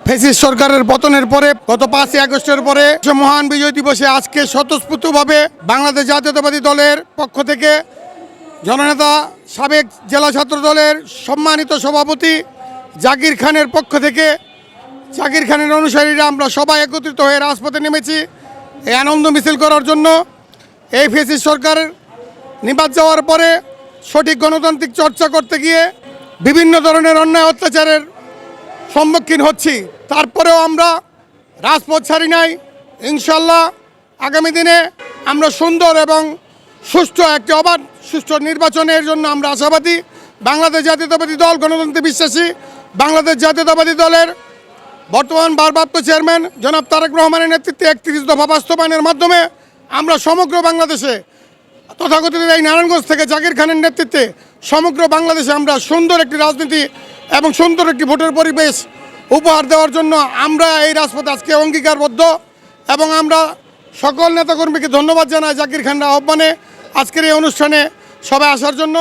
ফেসিস সরকারের পতনের পরে, গত পাঁচই আগস্টের পরে মহান বিজয় দিবসে আজকে স্বতঃস্ফূর্তভাবে বাংলাদেশ জাতীয়তাবাদী দলের পক্ষ থেকে জননেতা, সাবেক জেলা ছাত্র দলের সম্মানিত সভাপতি জাকির খানের পক্ষ থেকে, জাকির খানের অনুসারীরা আমরা সবাই একত্রিত হয়ে রাজপথে নেমেছি এই আনন্দ মিছিল করার জন্য। এই ফেসিস সরকার নিবাদ যাওয়ার পরে সঠিক গণতান্ত্রিক চর্চা করতে গিয়ে বিভিন্ন ধরনের অন্যায় অত্যাচারের সম্মুখীন হচ্ছি। তারপরেও আমরা রাজপথ ছাড়ি নাই। ইনশাল্লাহ আগামী দিনে আমরা সুন্দর এবং সুষ্ঠু একটি অবাধ, সুষ্ঠু নির্বাচনের জন্য আমরা আশাবাদী। বাংলাদেশ জাতীয়তাবাদী দল, গণতন্ত্রে বিশ্বাসী। বাংলাদেশ জাতীয়তাবাদী দলের বর্তমান ভারপ্রাপ্ত চেয়ারম্যান জনাব তারেক রহমানের নেতৃত্বে একত্রিশ দফা বাস্তবায়নের মাধ্যমে আমরা সমগ্র বাংলাদেশে, তথাকথিত এই নারায়ণগঞ্জ থেকে জাকির খানের নেতৃত্বে সমগ্র বাংলাদেশে আমরা সুন্দর একটি রাজনীতি এবং সুন্দর একটি ভোটের পরিবেশ উপহার দেওয়ার জন্য আমরা এই রাজপথে আজকে অঙ্গীকারবদ্ধ এবং আমরা সকল নেতাকর্মীকে ধন্যবাদ জানাই জাকির খানরা আহ্বানে আজকের এই অনুষ্ঠানে সবাই আসার জন্য।